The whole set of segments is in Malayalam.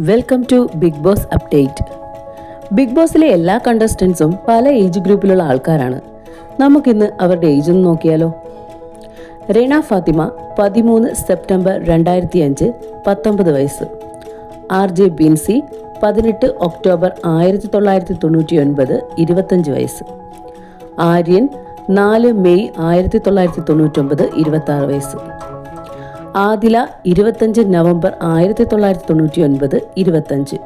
Welcome to Bigg Boss update Bigg ബോസിലെ എല്ലാ കണ്ടസ്റ്റൻസും പല ഏജ് ഗ്രൂപ്പിലുള്ള ആൾക്കാരാണ്. നമുക്കിന്ന് അവരുടെ ഏജ് ഒന്ന് നോക്കിയാലോ? റീണ ഫാത്തിമ പതിമൂന്ന് സെപ്റ്റംബർ രണ്ടായിരത്തി അഞ്ച് പത്തൊമ്പത് വയസ്സ്. ആർ ജെ ബിൻസി പതിനെട്ട് ഒക്ടോബർ ആയിരത്തി തൊള്ളായിരത്തി തൊണ്ണൂറ്റി ഒൻപത് ഇരുപത്തഞ്ച് വയസ്സ്. ആര്യൻ നാല് മെയ് ആയിരത്തി തൊള്ളായിരത്തി തൊണ്ണൂറ്റൊമ്പത് ഇരുപത്തി ആറ് വയസ്സ്. ആദില ഇരുപത്തഞ്ച് നവംബർ ആയിരത്തി തൊള്ളായിരത്തി തൊണ്ണൂറ്റി ഒൻപത് ഇരുപത്തഞ്ച്.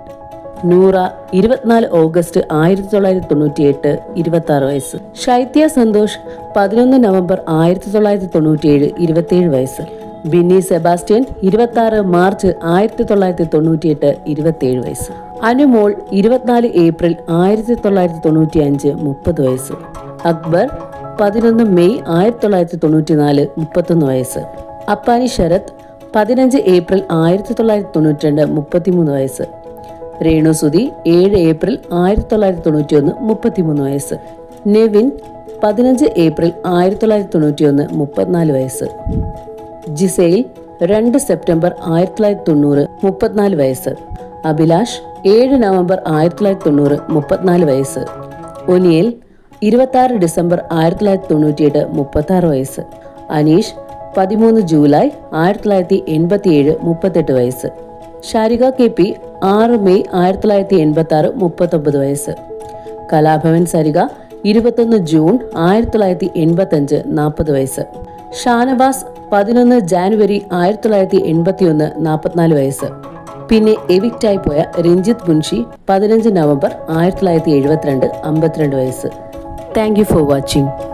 നൂറ ഇരുപത്തിനാല് ഓഗസ്റ്റ് ആയിരത്തി തൊള്ളായിരത്തി തൊണ്ണൂറ്റി എട്ട് ഇരുപത്തി ആറ് വയസ്സ്. ശൈത്യ സന്തോഷ് പതിനൊന്ന് നവംബർ ആയിരത്തി തൊള്ളായിരത്തി തൊണ്ണൂറ്റിയേഴ് ഇരുപത്തിയേഴ് വയസ്സ്. ബിന്നി സെബാസ്റ്റ്യൻ ഇരുപത്തി ആറ് മാർച്ച് ആയിരത്തി തൊള്ളായിരത്തി തൊണ്ണൂറ്റിയെട്ട് ഇരുപത്തിയേഴ് വയസ്സ്. അനുമോൾ ഇരുപത്തിനാല് ഏപ്രിൽ ആയിരത്തി തൊള്ളായിരത്തി തൊണ്ണൂറ്റി അഞ്ച് മുപ്പത് വയസ്സ്. അക്ബർ പതിനൊന്ന് മെയ് ആയിരത്തി തൊള്ളായിരത്തി തൊണ്ണൂറ്റി നാല് മുപ്പത്തൊന്ന് വയസ്സ്. അപ്പാനി ശരത് പതിനഞ്ച് ഏപ്രിൽ ആയിരത്തി തൊള്ളായിരത്തി തൊണ്ണൂറ്റി രണ്ട് മുപ്പത്തിമൂന്ന് വയസ്സ്. രേണു സുധി ഏഴ് ഏപ്രിൽ ആയിരത്തി തൊള്ളായിരത്തി തൊണ്ണൂറ്റി ഒന്ന് മുപ്പത്തിമൂന്ന് വയസ്സ്. നെവിൻ പതിനഞ്ച് ഏപ്രിൽ ആയിരത്തി തൊള്ളായിരത്തി തൊണ്ണൂറ്റി ഒന്ന് മുപ്പത്തിനാല് വയസ്സ്. ജിസയിൽ രണ്ട് സെപ്റ്റംബർ ആയിരത്തി തൊള്ളായിരത്തി തൊണ്ണൂറ് മുപ്പത്തിനാല് വയസ്സ്. അഭിലാഷ് ഏഴ് നവംബർ ആയിരത്തി തൊള്ളായിരത്തി തൊണ്ണൂറ് മുപ്പത്തിനാല് വയസ്സ്. ഒനിയൽ ഇരുപത്തി ഡിസംബർ ആയിരത്തി തൊള്ളായിരത്തി തൊണ്ണൂറ്റിയെട്ട് മുപ്പത്തി ആറ് വയസ്സ്. അനീഷ് പതിമൂന്ന് ജൂലൈ ആയിരത്തി തൊള്ളായിരത്തി എൺപത്തി ഏഴ് മുപ്പത്തെട്ട് വയസ്സ്. ഷാരിക കെ പി ആറ് മെയ് ആയിരത്തി തൊള്ളായിരത്തി എൺപത്തി ആറ് മുപ്പത്തൊമ്പത് വയസ്സ്. കലാഭവൻ സരിക ഇരുപത്തൊന്ന് ജൂൺ ആയിരത്തി തൊള്ളായിരത്തി എൺപത്തി അഞ്ച് നാൽപ്പത് വയസ്സ്. ഷാനവാസ് പതിനൊന്ന് ജാനുവരി ആയിരത്തി തൊള്ളായിരത്തി എൺപത്തി ഒന്ന് നാൽപ്പത്തിനാല് വയസ്സ്. പിന്നെ എവിക്റ്റായി പോയ രഞ്ജിത്ത് മുൻഷി പതിനഞ്ച് നവംബർ ആയിരത്തി തൊള്ളായിരത്തി എഴുപത്തിരണ്ട് അമ്പത്തിരണ്ട് വയസ്സ്. Thank you for watching.